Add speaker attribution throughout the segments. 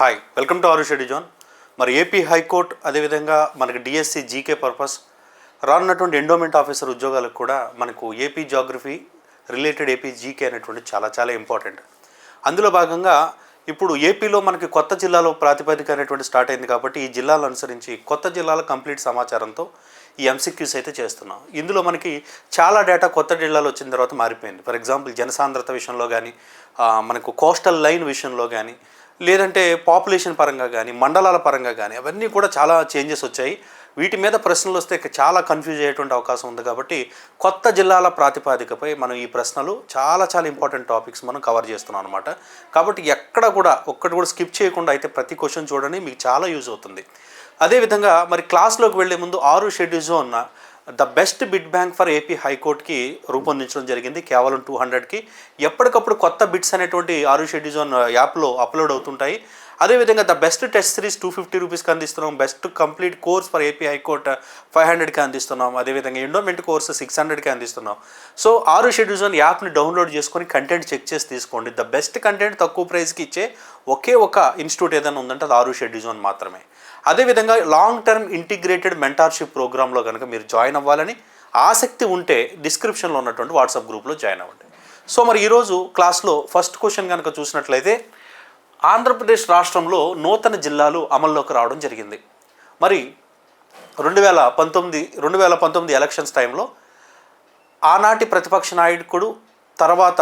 Speaker 1: Hi welcome to ఆరు schedule zone మరి AP high court అదేవిధంగా మనకి డిఎస్సి జీకే పర్పస్ రానున్నటువంటి ఎండోమెంట్ ఆఫీసర్ ఉద్యోగాలకు కూడా మనకు AP geography related AP GK అనేటువంటి చాలా చాలా ఇంపార్టెంట్ అందులో భాగంగా ఇప్పుడు ఏపీలో మనకి కొత్త జిల్లాలో ప్రాతిపదిక అనేటువంటి స్టార్ట్ అయింది కాబట్టి ఈ జిల్లాలు అనుసరించి కొత్త జిల్లాల కంప్లీట్ సమాచారంతో ఈ ఎంసీక్యూస్ అయితే చేస్తున్నాం. ఇందులో మనకి చాలా డేటా కొత్త జిల్లాలో వచ్చిన తర్వాత మారిపోయింది. ఫర్ ఎగ్జాంపుల్ జనసాంద్రత విషయంలో కానీ మనకు కోస్టల్ లైన్ విషయంలో కానీ లేదంటే పాపులేషన్ పరంగా కానీ మండలాల పరంగా కానీ అవన్నీ కూడా చాలా చేంజెస్ వచ్చాయి. వీటి మీద ప్రశ్నలు వస్తే చాలా కన్ఫ్యూజ్ అయ్యేటువంటి అవకాశం ఉంది కాబట్టి కొత్త జిల్లాల ప్రాతిపాదికపై మనం ఈ ప్రశ్నలు చాలా చాలా ఇంపార్టెంట్ టాపిక్స్ మనం కవర్ చేస్తున్నాం అనమాట కాబట్టి ఎక్కడ కూడా ఒక్కటి కూడా స్కిప్ చేయకుండా అయితే ప్రతి క్వశ్చన్ చూడండి మీకు చాలా యూజ్ అవుతుంది. అదేవిధంగా మరి క్లాస్లోకి వెళ్ళే ముందు ఆరు schedule zone the best bit bank for AP హైకోర్టుకి రూపొందించడం జరిగింది. కేవలం టూ హండ్రెడ్కి. ఎప్పటికప్పుడు కొత్త బిట్స్ అనేటువంటి ఆరు షెడ్యూజోన్ యాప్లో అప్లోడ్ అవుతుంటాయి. అదేవిధంగా the best test series two fifty రూపీస్కి అందిస్తున్నాం. Best complete course for AP high court five హండ్రెడ్కి అందిస్తున్నాం. అదేవిధంగా ఎండోమెంట్ కోర్స్ సిక్స్ హండ్రెడ్కి అందిస్తున్నాం. సో ఆరు షెడ్యూజన్ యాప్ని డౌన్లోడ్ చేసుకొని కంటెంట్ చెక్ చేసి తీసుకోండి. ద బెస్ట్ కంటెంట్ తక్కువ ప్రైస్కి ఇచ్చే ఒకే ఒక ఇన్స్టిట్యూట్ ఏదైనా ఉందంటే అది ఆరు షెడ్యూజన్ మాత్రమే. అదేవిధంగా లాంగ్ టర్మ్ ఇంటిగ్రేటెడ్ మెంటార్షిప్ ప్రోగ్రాంలో కనుక మీరు జాయిన్ అవ్వాలని ఆసక్తి ఉంటే డిస్క్రిప్షన్లో ఉన్నటువంటి వాట్సాప్ గ్రూప్లో జాయిన్ అవ్వండి. సో మరి ఈరోజు క్లాస్లో ఫస్ట్ క్వశ్చన్ కనుక చూసినట్లయితే ఆంధ్రప్రదేశ్ రాష్ట్రంలో నూతన జిల్లాలు అమల్లోకి రావడం జరిగింది. మరి రెండు వేల పంతొమ్మిది రెండు వేల పంతొమ్మిది ఎలక్షన్స్ టైంలో ఆనాటి ప్రతిపక్ష నాయకుడు తర్వాత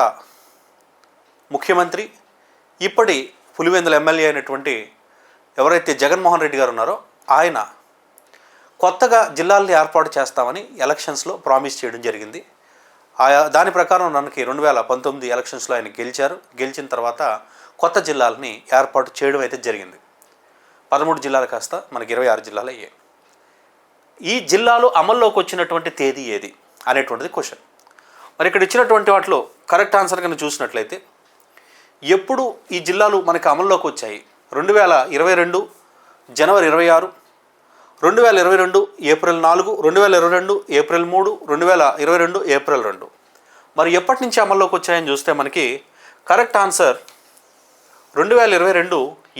Speaker 1: ముఖ్యమంత్రి ఇప్పటి పులివెందుల ఎమ్మెల్యే అయినటువంటి ఎవరైతే జగన్మోహన్ రెడ్డి గారు ఉన్నారో ఆయన కొత్తగా జిల్లాల్ని ఏర్పాటు చేస్తామని ఎలక్షన్స్లో ప్రామిస్ చేయడం జరిగింది. ఆయా దాని ప్రకారం మనకి రెండు వేల పంతొమ్మిది ఎలక్షన్స్లో ఆయన గెలిచారు. గెలిచిన తర్వాత కొత్త జిల్లాలని ఏర్పాటు చేయడం అయితే జరిగింది. పదమూడు జిల్లాలు కాస్త మనకి ఇరవై ఆరు జిల్లాలు అయ్యాయి. ఈ జిల్లాలు అమల్లోకి వచ్చినటువంటి తేదీ ఏది అనేటువంటిది క్వశ్చన్. మరి ఇక్కడ ఇచ్చినటువంటి వాటిలో కరెక్ట్ ఆన్సర్ కనుక చూసినట్లయితే ఎప్పుడు ఈ జిల్లాలు మనకి అమల్లోకి వచ్చాయి? రెండు వేల ఇరవై రెండు జనవరి ఇరవై ఆరు రెండు వేల ఇరవై రెండు ఏప్రిల్ నాలుగు రెండు వేల ఇరవై రెండు ఏప్రిల్ మూడు రెండు వేల ఇరవై రెండు ఏప్రిల్ రెండు. మరి ఎప్పటి నుంచి అమల్లోకి వచ్చాయని చూస్తే మనకి కరెక్ట్ ఆన్సర్ రెండు వేల ఇరవై రెండు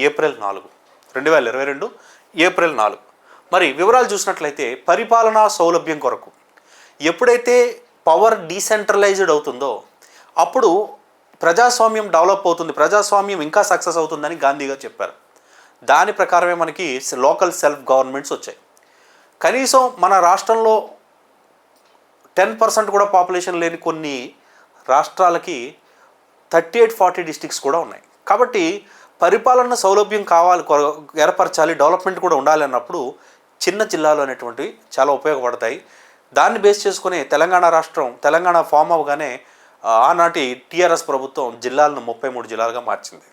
Speaker 1: ఏప్రిల్ నాలుగు. రెండు వేల ఇరవై రెండు ఏప్రిల్ నాలుగు. మరి వివరాలు చూసినట్లయితే పరిపాలనా సౌలభ్యం కొరకు ఎప్పుడైతే పవర్ డీసెంట్రలైజ్డ్ అవుతుందో అప్పుడు ప్రజాస్వామ్యం డెవలప్ అవుతుంది ప్రజాస్వామ్యం ఇంకా సక్సెస్ అవుతుందని గాంధీ గారు చెప్పారు. దాని ప్రకారమే మనకి లోకల్ సెల్ఫ్ గవర్నమెంట్స్ వచ్చాయి. కనీసం మన రాష్ట్రంలో టెన్ పర్సెంట్ కూడా పాపులేషన్ లేని కొన్ని రాష్ట్రాలకి థర్టీ ఎయిట్ ఫార్టీ డిస్టిక్స్ కూడా ఉన్నాయి. కాబట్టి పరిపాలన సౌలభ్యం కావాలి ఏర్పరచాలి డెవలప్మెంట్ కూడా ఉండాలి అన్నప్పుడు చిన్న జిల్లాలు అనేటువంటివి చాలా ఉపయోగపడతాయి. దాన్ని బేస్ చేసుకుని తెలంగాణ రాష్ట్రం తెలంగాణ ఫామ్ అవగానే ఆనాటి టీఆర్ఎస్ ప్రభుత్వం జిల్లాలను ముప్పై మూడు జిల్లాలుగా మార్చింది.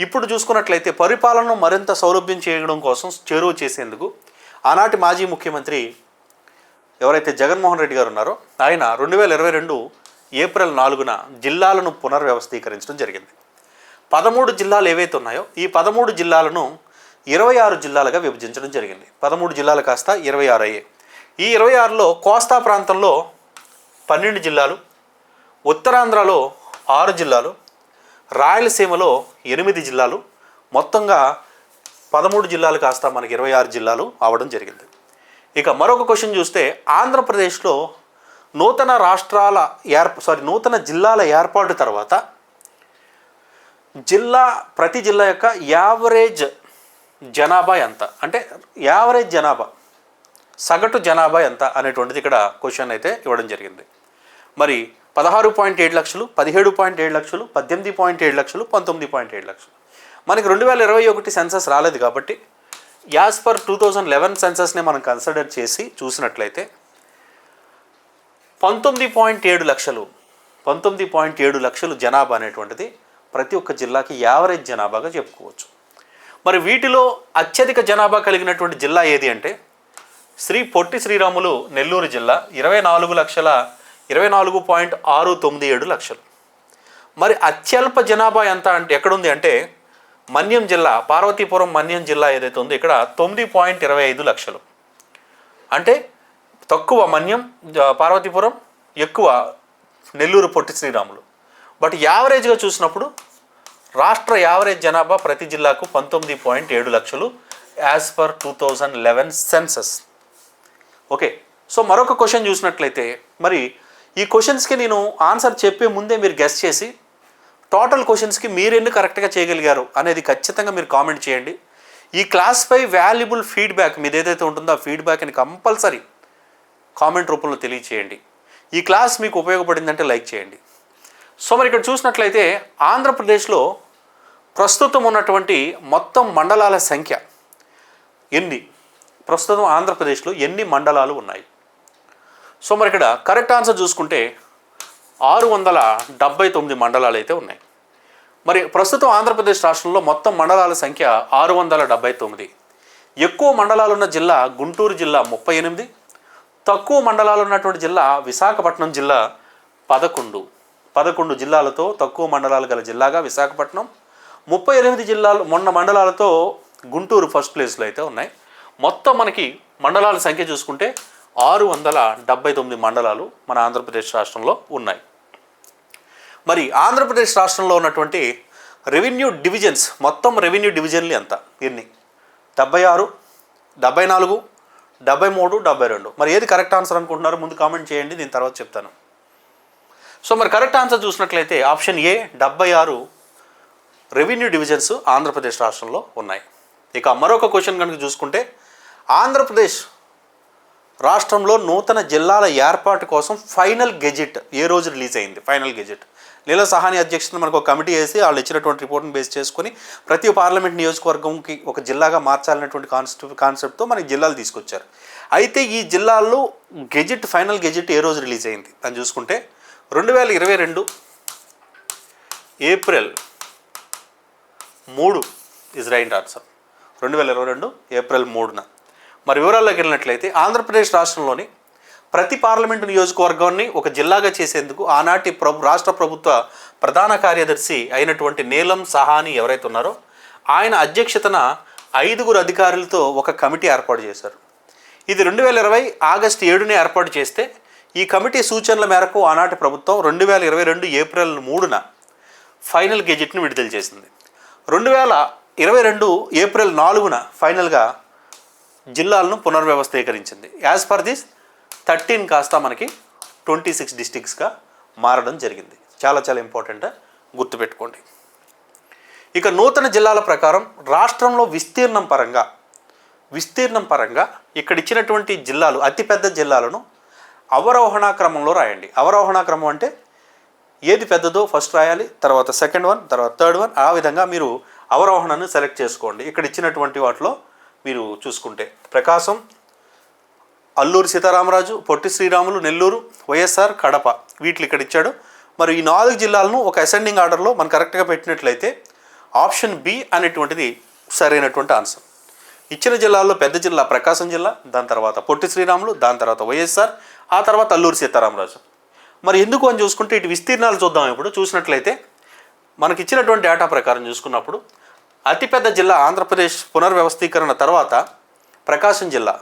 Speaker 1: ఇప్పుడు చూసుకున్నట్లయితే పరిపాలనను మరింత సౌలభ్యం చేయడం కోసం చేరువ చేసేందుకు ఆనాటి మాజీ ముఖ్యమంత్రి ఎవరైతే జగన్మోహన్ రెడ్డి గారు ఉన్నారో ఆయన రెండు వేల ఇరవై రెండు ఏప్రిల్ నాలుగున జిల్లాలను పునర్వ్యవస్థీకరించడం జరిగింది. పదమూడు జిల్లాలు ఏవైతే ఉన్నాయో ఈ పదమూడు జిల్లాలను ఇరవై ఆరు జిల్లాలుగా విభజించడం జరిగింది. పదమూడు జిల్లాలు కాస్త ఇరవై ఆరు అయ్యాయి. ఈ ఇరవై ఆరులో కోస్తా ప్రాంతంలో పన్నెండు జిల్లాలు ఉత్తరాంధ్రలో ఆరు జిల్లాలు రాయలసీమలో ఎనిమిది జిల్లాలు మొత్తంగా పదమూడు జిల్లాలు కాస్త మనకి ఇరవై ఆరు జిల్లాలు అవడం జరిగింది. ఇక మరొక క్వశ్చన్ చూస్తే ఆంధ్రప్రదేశ్లో నూతన రాష్ట్రాల ఏర్ప సారీ నూతన జిల్లాల ఏర్పాటు తర్వాత జిల్లా ప్రతి జిల్లా యొక్క యావరేజ్ జనాభా ఎంత? అంటే యావరేజ్ జనాభా సగటు జనాభా ఎంత అనేటువంటిది ఇక్కడ క్వశ్చన్ అయితే ఇవ్వడం జరిగింది. మరి పదహారు పాయింట్ ఏడు లక్షలు పదిహేడు పాయింట్ ఏడు లక్షలు పద్దెనిమిది పాయింట్ ఏడు లక్షలు పంతొమ్మిది పాయింట్ ఏడు లక్షలు. మనకి రెండు వేల ఇరవై ఒకటి సెన్సస్ రాలేదు కాబట్టి as per two thousand eleven సెన్సస్ని మనం కన్సిడర్ చేసి చూసినట్లయితే పంతొమ్మిది పాయింట్ ఏడు లక్షలు పంతొమ్మిది పాయింట్ ఏడు లక్షలు జనాభా అనేటువంటిది ప్రతి ఒక్క జిల్లాకి యావరేజ్ జనాభాగా చెప్పుకోవచ్చు. మరి వీటిలో అత్యధిక జనాభా కలిగినటువంటి జిల్లా ఏది అంటే శ్రీ పొట్టి శ్రీరాములు నెల్లూరు జిల్లా ఇరవై నాలుగు లక్షల ఇరవై నాలుగు పాయింట్ ఆరు తొమ్మిది ఏడు లక్షలు. మరి అత్యల్ప జనాభా ఎంత అంటే ఎక్కడుంది అంటే మన్యం జిల్లా పార్వతీపురం మన్యం జిల్లా ఏదైతే ఉందో ఇక్కడ తొమ్మిది పాయింట్ ఇరవై ఐదు లక్షలు. అంటే తక్కువ మన్యం పార్వతీపురం ఎక్కువ నెల్లూరు పొట్టి శ్రీరాములు. బట్ యావరేజ్గా చూసినప్పుడు రాష్ట్ర యావరేజ్ జనాభా ప్రతి జిల్లాకు పంతొమ్మిది పాయింట్ ఏడు లక్షలు as per two thousand eleven census. Okay. So మరొక క్వశ్చన్ చూసినట్లయితే మరి ఈ క్వశ్చన్స్కి నేను ఆన్సర్ చెప్పే ముందే మీరు గెస్ట్ చేసి టోటల్ క్వశ్చన్స్కి మీరెన్ని కరెక్ట్గా చేయగలిగారు అనేది ఖచ్చితంగా మీరు కామెంట్ చేయండి. ఈ క్లాస్పై వాల్యుబుల్ ఫీడ్బ్యాక్ మీది ఏదైతే ఉంటుందో ఆ ఫీడ్బ్యాక్ని కంపల్సరీ కామెంట్ రూపంలో తెలియచేయండి. ఈ క్లాస్ మీకు ఉపయోగపడిందంటే లైక్ చేయండి. సో మరి ఇక్కడ చూసినట్లయితే ఆంధ్రప్రదేశ్లో ప్రస్తుతం ఉన్నటువంటి మొత్తం మండలాల సంఖ్య ఎన్ని? ప్రస్తుతం ఆంధ్రప్రదేశ్లో ఎన్ని మండలాలు ఉన్నాయి? సో మరి ఇక్కడ కరెక్ట్ ఆన్సర్ చూసుకుంటే ఆరు వందల డెబ్బై తొమ్మిది మండలాలు అయితే ఉన్నాయి. మరి ప్రస్తుతం ఆంధ్రప్రదేశ్ రాష్ట్రంలో మొత్తం మండలాల సంఖ్య ఆరు వందల డెబ్బై తొమ్మిది. ఎక్కువ మండలాలున్న జిల్లా గుంటూరు జిల్లా ముప్పై ఎనిమిది. తక్కువ మండలాలు ఉన్నటువంటి జిల్లా విశాఖపట్నం జిల్లా పదకొండు. పదకొండు జిల్లాలతో తక్కువ మండలాలు గల జిల్లాగా విశాఖపట్నం. ముప్పై ఎనిమిది జిల్లాలు మొన్న మండలాలతో గుంటూరు ఫస్ట్ ప్లేస్లో అయితే ఉన్నాయి. మొత్తం మనకి మండలాల సంఖ్య చూసుకుంటే ఆరు వందల డెబ్బై తొమ్మిది మండలాలు మన ఆంధ్రప్రదేశ్ రాష్ట్రంలో ఉన్నాయి. మరి ఆంధ్రప్రదేశ్ రాష్ట్రంలో ఉన్నటువంటి రెవెన్యూ డివిజన్స్ మొత్తం రెవెన్యూ డివిజన్లు ఎంత? ఎన్ని? డెబ్బై ఆరు డెబ్బై నాలుగు డెబ్బై మూడు డెబ్బై రెండు. మరి ఏది కరెక్ట్ ఆన్సర్ అనుకుంటున్నారో? ముందు కామెంట్ చేయండి దీని తర్వాత చెప్తాను. సో మరి కరెక్ట్ ఆన్సర్ చూసినట్లయితే ఆప్షన్ ఏ డెబ్బై ఆరు రెవెన్యూ డివిజన్స్ ఆంధ్రప్రదేశ్ రాష్ట్రంలో ఉన్నాయి. ఇక మరొక క్వశ్చన్ కనుక చూసుకుంటే ఆంధ్రప్రదేశ్ రాష్ట్రంలో నూతన జిల్లాల ఏర్పాటు కోసం ఫైనల్ గెజిట్ ఏ రోజు రిలీజ్ అయింది? Final gazette. నీల సహాని అధ్యక్షతన మనకు ఒక కమిటీ వేసి వాళ్ళు ఇచ్చినటువంటి రిపోర్ట్ని బేస్ చేసుకొని ప్రతి పార్లమెంట్ నియోజకవర్గంకి ఒక జిల్లాగా మార్చాలనేటువంటి కాన్సెప్ట్ కాన్సెప్ట్తో మనకి జిల్లాలు తీసుకొచ్చారు. అయితే ఈ జిల్లాల్లో గెజిట్ ఫైనల్ గెజిట్ ఏ రోజు రిలీజ్ అయింది? దాన్ని చూసుకుంటే రెండు వేల ఇరవై రెండు ఏప్రిల్ మూడు ఇజ్రాయిల్ ఆన్సర్ రెండు వేల ఇరవై రెండు ఏప్రిల్ మూడున. మరి వివరాల్లోకి వెళ్ళినట్లయితే ఆంధ్రప్రదేశ్ రాష్ట్రంలోని ప్రతి పార్లమెంటు నియోజకవర్గాన్ని ఒక జిల్లాగా చేసేందుకు ఆనాటి ప్రభు రాష్ట్ర ప్రభుత్వ ప్రధాన కార్యదర్శి అయినటువంటి నీలం సహాని ఎవరైతే ఉన్నారో ఆయన అధ్యక్షతన ఐదుగురు అధికారులతో ఒక కమిటీ ఏర్పాటు చేశారు. ఇది రెండు వేల ఇరవై ఆగస్టు ఏడునే ఏర్పాటు చేస్తే ఈ కమిటీ సూచనల మేరకు ఆనాటి ప్రభుత్వం రెండు వేల ఇరవై రెండు ఏప్రిల్ మూడున ఫైనల్ గెజెట్ను విడుదల చేసింది. రెండు వేల ఇరవై రెండు ఏప్రిల్ నాలుగున ఫైనల్గా జిల్లాలను పునర్వ్యవస్థీకరించింది. యాజ్ పర్ దిస్ థర్టీన్ కాస్త మనకి ట్వంటీ సిక్స్ డిస్టిక్స్గా మారడం జరిగింది. చాలా చాలా ఇంపార్టెంట్ గుర్తుపెట్టుకోండి. ఇక నూతన జిల్లాల ప్రకారం రాష్ట్రంలో విస్తీర్ణం పరంగా విస్తీర్ణం పరంగా ఇక్కడ ఇచ్చినటువంటి జిల్లాలు అతిపెద్ద జిల్లాలను అవరోహణ క్రమంలో రాయండి. అవరోహణ క్రమం అంటే ఏది పెద్దదో ఫస్ట్ రాయాలి తర్వాత సెకండ్ వన్ తర్వాత థర్డ్ వన్ ఆ విధంగా మీరు అవరోహణను సెలెక్ట్ చేసుకోండి. ఇక్కడ ఇచ్చినటువంటి వాటిలో మీరు చూసుకుంటే. ప్రకాశం అల్లూరు సీతారామరాజు పొట్టి శ్రీరాములు నెల్లూరు వైఎస్ఆర్ కడప వీటిని ఇక్కడ ఇచ్చాడు. మరి ఈ నాలుగు జిల్లాలను ఒక అసెండింగ్ ఆర్డర్లో మనం కరెక్ట్గా పెట్టినట్లయితే ఆప్షన్ బి అనేటువంటిది సరైనటువంటి ఆన్సర్ ఇచ్చిన జిల్లాల్లో పెద్ద జిల్లా ప్రకాశం జిల్లా దాని తర్వాత పొట్టి శ్రీరాములు దాని తర్వాత వైఎస్ఆర్ ఆ తర్వాత అల్లూరు సీతారామరాజు. మరి ఎందుకు అని చూసుకుంటే ఇటు విస్తీర్ణాలు చూద్దాం ఇప్పుడు. చూసినట్లయితే మనకి ఇచ్చినటువంటి డేటా ప్రకారం చూసుకున్నప్పుడు అతిపెద్ద జిల్లా ఆంధ్రప్రదేశ్ పునర్వ్యవస్థీకరణ తర్వాత ప్రకాశం జిల్లా.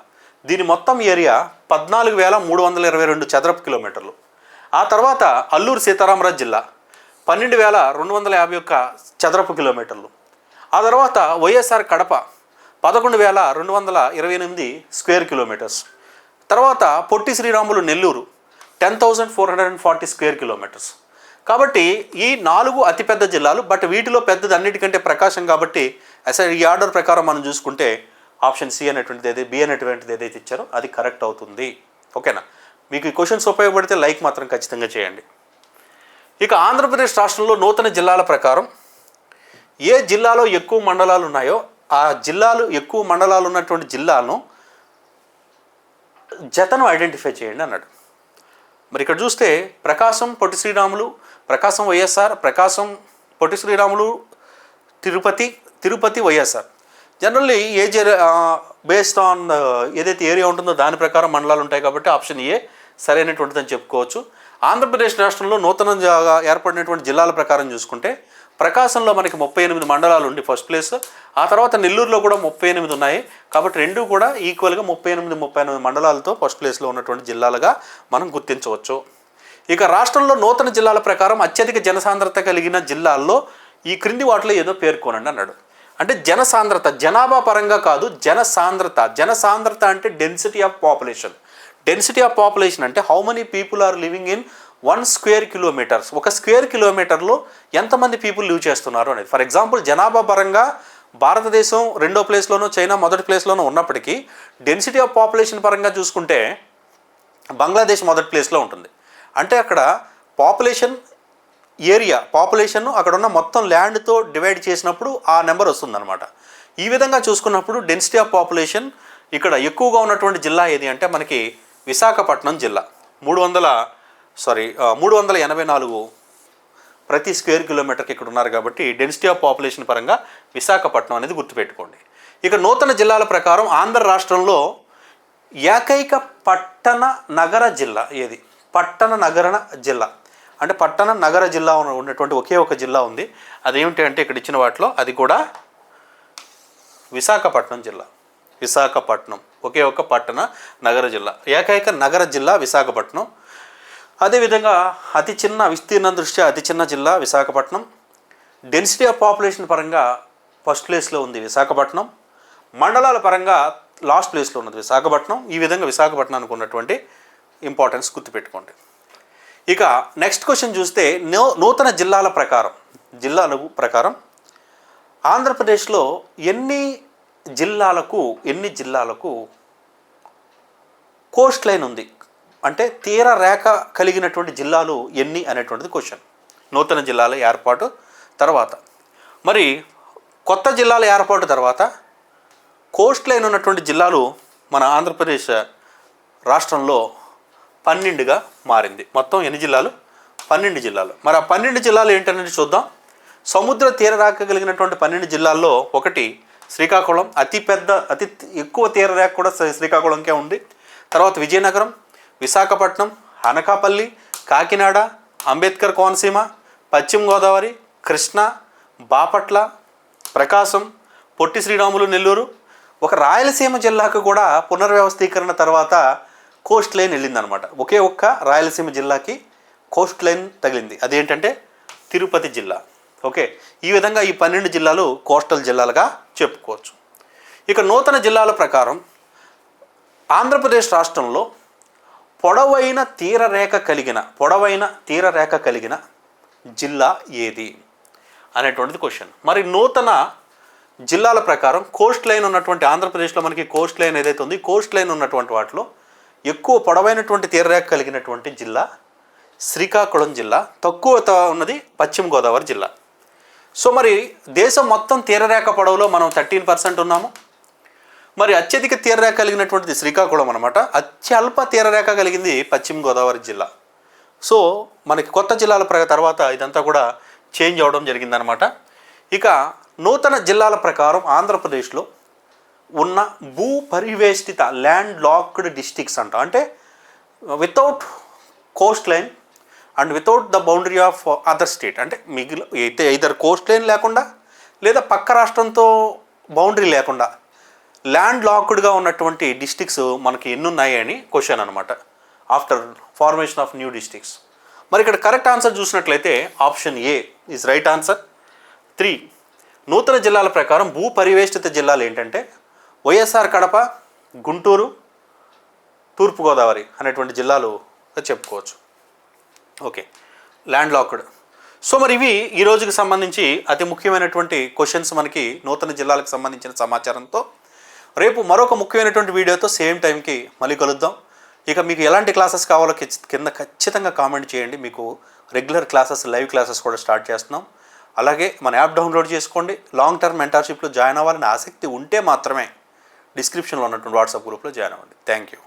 Speaker 1: దీని మొత్తం ఏరియా పద్నాలుగు వేల మూడు వందల ఇరవై రెండు చదరపు కిలోమీటర్లు. ఆ తర్వాత అల్లూరు సీతారామరాజు జిల్లా పన్నెండు వేల రెండు వందల యాభై ఒక్క చదరపు కిలోమీటర్లు. ఆ తర్వాత వైఎస్ఆర్ కడప పదకొండు వేల రెండు వందల ఇరవై ఎనిమిది స్క్వేర్ కిలోమీటర్స్. తర్వాత Potti Sriramulu Nellore ten thousand four hundred and forty square kilometres. కాబట్టి ఈ నాలుగు అతిపెద్ద జిల్లాలు బట్ వీటిలో పెద్దది అన్నిటికంటే ప్రకాశం కాబట్టి అసలు ఈ ఆర్డర్ ప్రకారం మనం చూసుకుంటే ఆప్షన్ సి అనేటువంటిది ఏదైతే బి అనేటువంటిది ఏదైతే ఇచ్చారో అది కరెక్ట్ అవుతుంది. ఓకేనా? మీకు ఈ క్వశ్చన్స్ ఉపయోగపడితే లైక్ మాత్రం ఖచ్చితంగా చేయండి. ఇక ఆంధ్రప్రదేశ్ రాష్ట్రంలో నూతన జిల్లాల ప్రకారం ఏ జిల్లాలో ఎక్కువ మండలాలు ఉన్నాయో ఆ జిల్లాలు ఎక్కువ మండలాలు ఉన్నటువంటి జిల్లాలను జతను ఐడెంటిఫై చేయండి అన్నాడు. మరి ఇక్కడ చూస్తే Prakasam Potti Sriramulu Prakasam YSR Prakasam Potti Sriramulu Tirupati Tirupati YSR. Generally A based on ఏదైతే ఏరియా ఉంటుందో దాని ప్రకారం మండలాలు ఉంటాయి కాబట్టి ఆప్షన్ ఏ సరైనటువంటిదని చెప్పుకోవచ్చు. ఆంధ్రప్రదేశ్ రాష్ట్రంలో నూతనంగా ఏర్పడినటువంటి జిల్లాల ప్రకారం చూసుకుంటే ప్రకాశంలో మనకి ముప్పై ఎనిమిది మండలాలు ఉండి ఫస్ట్ ప్లేస్ ఆ తర్వాత నెల్లూరులో కూడా ముప్పై ఎనిమిది ఉన్నాయి. కాబట్టి రెండు కూడా ఈక్వల్గా ముప్పై ఎనిమిది ముప్పై ఎనిమిది మండలాలతో ఫస్ట్ ప్లేస్లో ఉన్నటువంటి జిల్లాలుగా మనం గుర్తించవచ్చు. ఇక రాష్ట్రంలో నూతన జిల్లాల ప్రకారం అత్యధిక జనసాంద్రత కలిగిన జిల్లాల్లో ఈ క్రింది వాటిలో ఏదో పేర్కొనండి అన్నాడు. అంటే జనసాంద్రత జనాభా పరంగా కాదు జనసాంద్రత. జనసాంద్రత అంటే density of population density of population అంటే how many people are living in one square kilometres ఒక స్క్వేర్ కిలోమీటర్లో ఎంతమంది పీపుల్ లివ్ చేస్తున్నారు అనేది. ఫర్ ఎగ్జాంపుల్ జనాభా పరంగా భారతదేశం రెండో ప్లేస్లోనో చైనా మొదటి ప్లేస్లోనో ఉన్నప్పటికీ డెన్సిటీ ఆఫ్ పాపులేషన్ పరంగా చూసుకుంటే బంగ్లాదేశ్ మొదటి ప్లేస్లో ఉంటుంది. అంటే అక్కడ పాపులేషన్ ఏరియా పాపులేషన్ అక్కడ ఉన్న మొత్తం ల్యాండ్తో డివైడ్ చేసినప్పుడు ఆ నెంబర్ వస్తుందన్నమాట. ఈ విధంగా చూసుకున్నప్పుడు డెన్సిటీ ఆఫ్ పాపులేషన్ ఇక్కడ ఎక్కువగా ఉన్నటువంటి జిల్లా ఏది అంటే మనకి విశాఖపట్నం జిల్లా. మూడు వందల సారీ మూడు వందల ఎనభై నాలుగు ప్రతి స్క్వేర్ కిలోమీటర్కి ఇక్కడ ఉన్నారు కాబట్టి డెన్సిటీ ఆఫ్ పాపులేషన్ పరంగా విశాఖపట్నం అనేది గుర్తుపెట్టుకోండి. ఇక నూతన జిల్లాల ప్రకారం ఆంధ్ర రాష్ట్రంలో ఏకైక పట్టణ నగర జిల్లా ఏది? పట్టణ నగర జిల్లా. అంటే పట్టణ నగర జిల్లా ఉన్నటువంటి ఒకే ఒక జిల్లా ఉంది. అదేమిటి అంటే ఇక్కడ ఇచ్చిన వాటిలో అది కూడా విశాఖపట్నం జిల్లా. విశాఖపట్నం. ఒకే ఒక పట్టణ నగర జిల్లా. ఏకైక నగర జిల్లా విశాఖపట్నం. అదేవిధంగా అతి చిన్న విస్తీర్ణం దృష్ట్యా అతి చిన్న జిల్లా విశాఖపట్నం. డెన్సిటీ ఆఫ్ పాపులేషన్ పరంగా ఫస్ట్ ప్లేస్లో ఉంది విశాఖపట్నం. మండలాల పరంగా లాస్ట్ ప్లేస్లో ఉన్నది విశాఖపట్నం. ఈ విధంగా విశాఖపట్నానికి ఉన్నటువంటి ఇంపార్టెన్స్ గుర్తుపెట్టుకోండి. ఇక నెక్స్ట్ క్వశ్చన్ చూస్తే నూతన జిల్లాల ప్రకారం జిల్లాల ప్రకారం ఆంధ్రప్రదేశ్లో ఎన్ని జిల్లాలకు ఎన్ని జిల్లాలకు కోస్ట్ లైన్ ఉంది? అంటే తీర రేఖ కలిగినటువంటి జిల్లాలు ఎన్ని అనేటువంటిది క్వశ్చన్ నూతన జిల్లాల ఏర్పాటు తర్వాత. మరి కొత్త జిల్లాల ఏర్పాటు తర్వాత కోస్ట్ లైన్ ఉన్నటువంటి జిల్లాలు మన ఆంధ్రప్రదేశ్ రాష్ట్రంలో పన్నెండుగా మారింది. మొత్తం ఎన్ని జిల్లాలు? పన్నెండు జిల్లాలు. మరి ఆ పన్నెండు జిల్లాలు ఏంటనేది చూద్దాం. సముద్ర తీర రేఖ కలిగినటువంటి పన్నెండు జిల్లాల్లో ఒకటి శ్రీకాకుళం. అతి పెద్ద అతి ఎక్కువ తీర రేఖ కూడా శ్రీకాకుళంకే ఉంది. తర్వాత విజయనగరం విశాఖపట్నం అనకాపల్లి కాకినాడ అంబేద్కర్ కోనసీమ పశ్చిమ గోదావరి కృష్ణా బాపట్ల ప్రకాశం పొట్టి శ్రీరాములు నెల్లూరు. ఒక రాయలసీమ జిల్లాకు కూడా పునర్వ్యవస్థీకరణ తర్వాత కోస్ట్ లైన్ వెళ్ళిందనమాట. ఒకే ఒక్క రాయలసీమ జిల్లాకి కోస్ట్ లైన్ తగిలింది. అదేంటంటే తిరుపతి జిల్లా. ఓకే? ఈ విధంగా ఈ పన్నెండు జిల్లాలు కోస్టల్ జిల్లాలుగా చెప్పుకోవచ్చు. ఇక నూతన జిల్లాల ప్రకారం ఆంధ్రప్రదేశ్ రాష్ట్రంలో పొడవైన తీరరేఖ కలిగిన పొడవైన తీరరేఖ కలిగిన జిల్లా ఏది? అనేటువంటిది క్వశ్చన్ మరి నూతన జిల్లాల ప్రకారం కోస్ట్ లైన్ ఉన్నటువంటి ఆంధ్రప్రదేశ్లో మనకి కోస్ట్ లైన్ ఏదైతే ఉంది కోస్ట్ లైన్ ఉన్నటువంటి వాటిలో ఎక్కువ పొడవైనటువంటి తీరరేఖ కలిగినటువంటి జిల్లా శ్రీకాకుళం జిల్లా తక్కువ ఉన్నది పశ్చిమ గోదావరి జిల్లా. సో మరి దేశం మొత్తం తీరరేఖ పొడవులో మనం థర్టీన్ పర్సెంట్ ఉన్నాము. మరి అత్యధిక తీరరేఖ కలిగినటువంటిది శ్రీకాకుళం అనమాట అత్యల్ప తీరరేఖ కలిగింది పశ్చిమ గోదావరి జిల్లా. సో మనకి కొత్త జిల్లాల ప్ర తర్వాత ఇదంతా కూడా చేంజ్ అవడం జరిగిందనమాట ఇక నూతన జిల్లాల ప్రకారం ఆంధ్రప్రదేశ్లో ఉన్న భూ పరివేష్టిత ల్యాండ్ లాక్డ్ డిస్టిక్స్ అంట. అంటే without coast line and without the boundary of other state అంటే మిగిలిన అయితే ఇద్దరు కోస్ట్ లైన్ లేకుండా లేదా పక్క రాష్ట్రంతో బౌండరీ లేకుండా ల్యాండ్ లాక్డ్గా ఉన్నటువంటి డిస్టిక్స్ మనకి ఎన్ని ఉన్నాయని క్వశ్చన్ అనమాట after formation of new districts మరి ఇక్కడ కరెక్ట్ ఆన్సర్ చూసినట్లయితే option A is right answer three నూతన జిల్లాల ప్రకారం భూ పరివేష్టిత జిల్లాలు ఏంటంటే వైఎస్ఆర్ కడప గుంటూరు తూర్పుగోదావరి అనేటువంటి జిల్లాలు చెప్పుకోవచ్చు. ఓకే. ల్యాండ్ లాక్డ్ సో మరి ఇవి ఈ రోజుకి సంబంధించి అతి ముఖ్యమైనటువంటి క్వశ్చన్స్ మనకి నూతన జిల్లాలకు సంబంధించిన సమాచారంతో. రేపు మరొక ముఖ్యమైనటువంటి వీడియోతో సేమ్ టైంకి మళ్ళీ కలుద్దాం. ఇక మీకు ఎలాంటి క్లాసెస్ కావాలో కింద ఖచ్చితంగా కామెంట్ చేయండి. మీకు రెగ్యులర్ క్లాసెస్ లైవ్ క్లాసెస్ కూడా స్టార్ట్ చేస్తున్నాం. అలాగే మన యాప్ డౌన్లోడ్ చేసుకోండి. లాంగ్ టర్మ్ మెంటర్షిప్లో జాయిన్ అవ్వాలని ఆసక్తి ఉంటే మాత్రమే డిస్క్రిప్షన్లో ఉన్నటువంటి వాట్సాప్ గ్రూప్లో జాయిన్ అవ్వండి. Thank you.